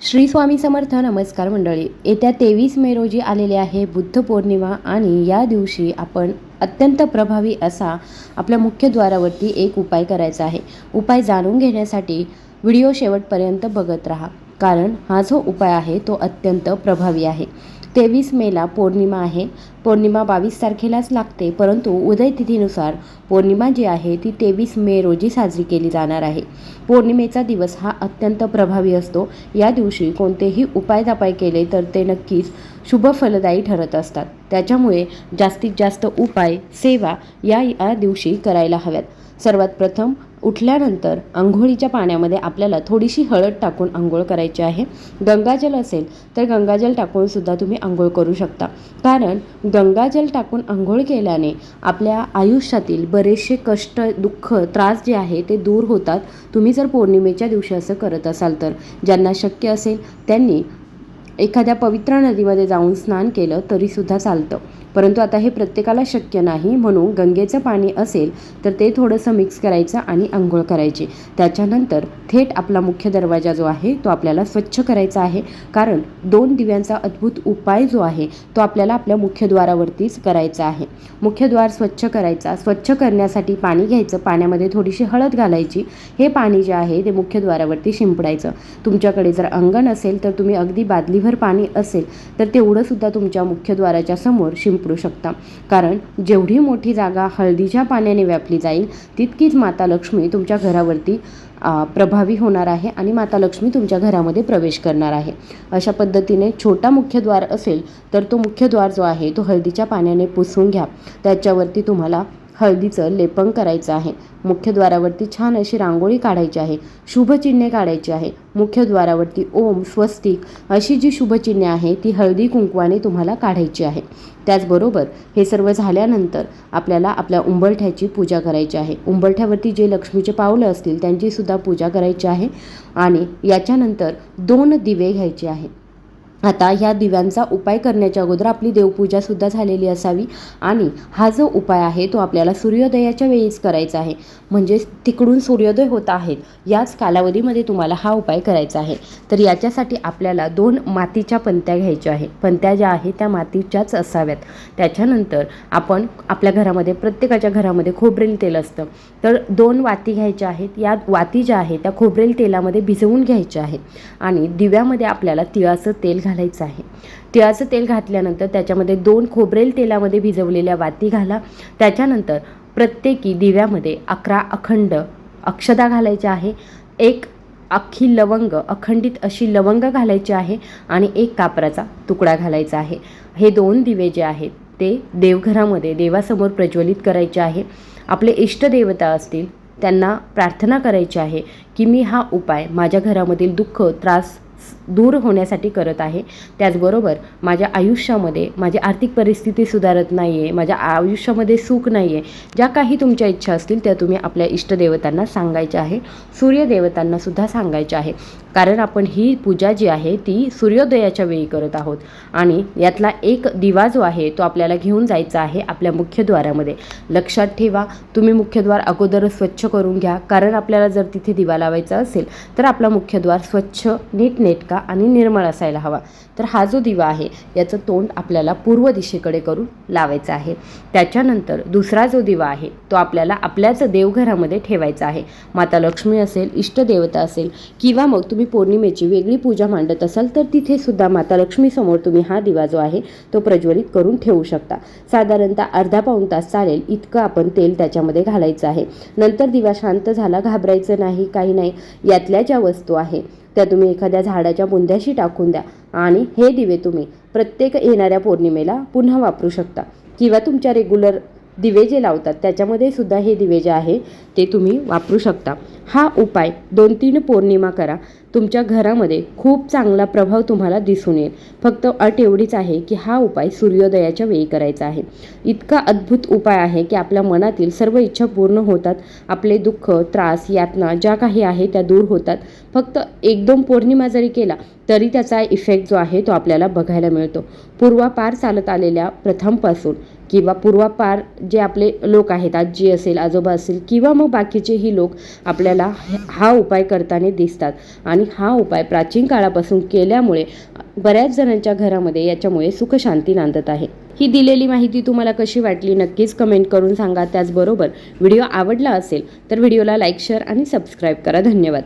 श्री स्वामी समर्थ नमस्कार मंडळी. येत्या तेवीस मे रोजी आलेले आहे बुद्ध पौर्णिमा आणि या दिवशी आपण अत्यंत प्रभावी असा आपल्या मुख्यद्वारावरती एक उपाय करायचा आहे. उपाय जाणून घेण्यासाठी व्हिडिओ शेवटपर्यंत बघत राहा. कारण हा जो उपाय आहे तो अत्यंत प्रभावी आहे. तेवीस मेला पौर्णिमा आहे. पौर्णिमा बावीस तारखेलाच लागते परंतु उदयतिथीनुसार पौर्णिमा जी आहे ती तेवीस मे रोजी साजरी केली जाणार आहे. पौर्णिमेचा दिवस हा अत्यंत प्रभावी असतो. या दिवशी कोणतेही उपाय तापाय केले तर ते नक्कीच शुभ फलदायी ठरत असतात. त्याच्यामुळे जास्तीत जास्त उपाय सेवा या या दिवशी करायला हव्यात. सर्वात प्रथम उठल्यानंतर आंघोळीच्या पाण्यामध्ये आपल्याला थोडीशी हळद टाकून आंघोळ करायची आहे. गंगाजल असेल तर गंगाजल टाकूनसुद्धा तुम्ही आंघोळ करू शकता. कारण गंगाजल टाकून आंघोळ केल्याने आपल्या आयुष्यातील बरेचसे कष्ट दुःख त्रास जे आहे ते दूर होतात. तुम्ही जर पौर्णिमेच्या दिवशी असं करत असाल तर ज्यांना शक्य असेल त्यांनी एखाद्या पवित्र नदीमध्ये जाऊन स्नान केलं तरीसुद्धा चालतं. परंतु आता हे प्रत्येकाला शक्य नाही म्हणून गंगेचं पाणी असेल तर ते थोडंसं मिक्स करायचं आणि आंघोळ करायची. त्याच्यानंतर थेट आपला मुख्य दरवाजा जो आहे तो आपल्याला स्वच्छ करायचा आहे. कारण दोन दिव्यांचा अद्भुत उपाय जो आहे तो आपल्याला आपल्या मुख्यद्वारावरतीच करायचा आहे. मुख्यद्वार स्वच्छ करायचा स्वच्छ करण्यासाठी पाणी घ्यायचं पाण्यामध्ये थोडीशी हळद घालायची. हे पाणी जे आहे ते मुख्यद्वारावरती शिंपडायचं. तुमच्याकडे जर अंगण असेल तर तुम्ही अगदी बादलीभर पाणी असेल तर तेवढंसुद्धा तुमच्या मुख्यद्वाराच्या समोर शिंप शिंपडू शकता. कारण जेवढी मोठी जागा हळदीच्या पाण्याने व्यापली जाईल तितकीच माता लक्ष्मी तुमच्या घरावरती प्रभावी होणार आहे आणि माता लक्ष्मी तुमच्या घरामध्ये प्रवेश करणार आहे. अशा पद्धतीने छोटा मुख्यद्वार असेल तर तो मुख्यद्वार जो आहे तो हळदीच्या पाण्याने पुसून घ्या. त्याच्यावरती तुम्हाला हळदीचं लेपन करायचं आहे. मुख्यद्वारावरती छान अशी रांगोळी काढायची आहे. शुभचिन्हे काढायची आहे. मुख्यद्वारावरती ओम स्वस्तिक अशी जी शुभचिन्हे आहे ती हळदी कुंकवाने तुम्हाला काढायची आहे. त्याचबरोबर हे सर्व झाल्यानंतर आपल्याला आपल्या उंबरठ्याची पूजा करायची आहे. उंबरठ्यावरती जे लक्ष्मीचे पावलं असतील त्यांची सुद्धा पूजा करायची आहे आणि याच्यानंतर दोन दिवे घ्यायचे आहे आता ह्या दिव्यांचा उपाय करण्याच्या अगोदर आपली देवपूजासुद्धा झालेली असावी. आणि हा जो उपाय आहे तो आपल्याला सूर्योदयाच्या वेळीच करायचा आहे. म्हणजे तिकडून सूर्योदय होत आहेत याच कालावधीमध्ये तुम्हाला हा उपाय करायचा आहे. तर याच्यासाठी आपल्याला दोन मातीच्या पंत्या घ्यायच्या आहे पंत्या ज्या आहेत त्या मातीच्याच असाव्यात. त्याच्यानंतर आपण आपल्या घरामध्ये प्रत्येकाच्या घरामध्ये खोबरेल तेल असतं. तर दोन वाती घ्यायच्या आहेत. या वाती ज्या आहेत त्या खोबरेल तेलामध्ये भिजवून घ्यायच्या आहेत. आणि दिव्यामध्ये आपल्याला तिळाचं तेल घालायचं आहे. तिळाचं तेल घातल्यानंतर त्याच्यामध्ये दोन खोबरेल तेलामध्ये भिजवलेल्या वाती घाला. त्याच्यानंतर प्रत्येकी दिव्यामध्ये अकरा अखंड अक्षदा घालायच्या आहे. एक अख्खी लवंग अखंडित अशी लवंग घालायची आहे आणि एक कापराचा तुकडा घालायचा आहे. हे दोन दिवे जे आहेत ते देवघरामध्ये देवासमोर प्रज्वलित करायचे आहे. आपले इष्टदेवता असतील त्यांना प्रार्थना करायची आहे की मी हा उपाय माझ्या घरामधील दुःख त्रास दूर होण्यासाठी करत आहे. त्याचबरोबर माझ्या आयुष्यामध्ये माझी आर्थिक परिस्थिती सुधारत नाही आहे माझ्या आयुष्यामध्ये सुख नाही आहे ज्या काही तुमच्या इच्छा असतील त्या तुम्ही आपल्या इष्टदेवतांना सांगायच्या आहे. सूर्यदेवतांनासुद्धा सांगायच्या आहे. कारण आपण ही पूजा जी आहे ती सूर्योदयाच्या वेळी करत आहोत. आणि यातला एक दिवा जो आहे तो आपल्याला घेऊन जायचा आहे आपल्या मुख्यद्वारामध्ये लक्षात ठेवा तुम्ही मुख्यद्वार अगोदरच स्वच्छ करून घ्या. कारण आपल्याला जर तिथे दिवा लावायचा असेल तर आपला मुख्यद्वार स्वच्छ नीटनेटका आणि निर्मळ असायला हवा. तर हा जो दिवा आहे याचं तोंड आपल्याला पूर्व दिशेकडे करून लावायचा आहे. त्याच्यानंतर दुसरा जो दिवा आहे तो आपल्याला आपल्याच देवघरामध्ये ठेवायचा आहे. माता लक्ष्मी असेल इष्टदेवता असेल किंवा मग तुम्ही पौर्णिमेची वेगळी पूजा मांडत असाल तर तिथे सुद्धा माता लक्ष्मीसमोर तुम्ही हा दिवा जो आहे तो प्रज्वलित करून ठेवू शकता. साधारणतः अर्धा पाऊण तास चालेल इतकं आपण तेल त्याच्यामध्ये घालायचं आहे. नंतर दिवा शांत झाला घाबरायचं नाही काही नाही. यातल्या ज्या वस्तू आहे त्या तुम्ही एखाद्या झाडाच्या बुंद्याशी टाकून द्या. आणि हे दिवे तुम्ही प्रत्येक येणाऱ्या पौर्णिमेला पुन्हा वापरू शकता. किंवा तुमच्या रेग्युलर दिवे जे लावतात त्याच्यामध्ये सुद्धा हे दिवे जे आहे ते तुम्ही वापरू शकता. हा उपाय दोन तीन पौर्णिमा करा. तुमच्या घरामध्ये खूप चांगला प्रभाव तुम्हाला दिसून येईल. फक्त अट एवढीच आहे की हा उपाय सूर्योदयाच्या वेळी करायचा आहे. इतका अद्भुत उपाय आहे की आपल्या मनातील सर्व इच्छा पूर्ण होतात. आपले दुःख त्रास यातना ज्या काही आहे त्या दूर होतात. फक्त एक दोन पौर्णिमा जरी केला तरी त्याचा इफेक्ट जो आहे तो आपल्याला बघायला मिळतो. पूर्वापार चालत आलेल्या प्रथमपासून किंवा पूर्वापार जे आपले लोक आहेत आजी असेल आजोबा असेल किंवा मग बाकीचेही लोक आपल्याला हा उपाय करताना दिसतात. आणि हा उपाय प्राचीन काळापासून केल्यामुळे बऱ्याच जणांच्या घरामध्ये याच्यामुळे सुखशांती नांदत आहे. ही दिलेली माहिती तुम्हाला कशी वाटली नक्कीच कमेंट करून सांगा. त्याचबरोबर व्हिडिओ आवडला असेल तर व्हिडिओला लाईक शेअर आणि सबस्क्राईब करा. धन्यवाद.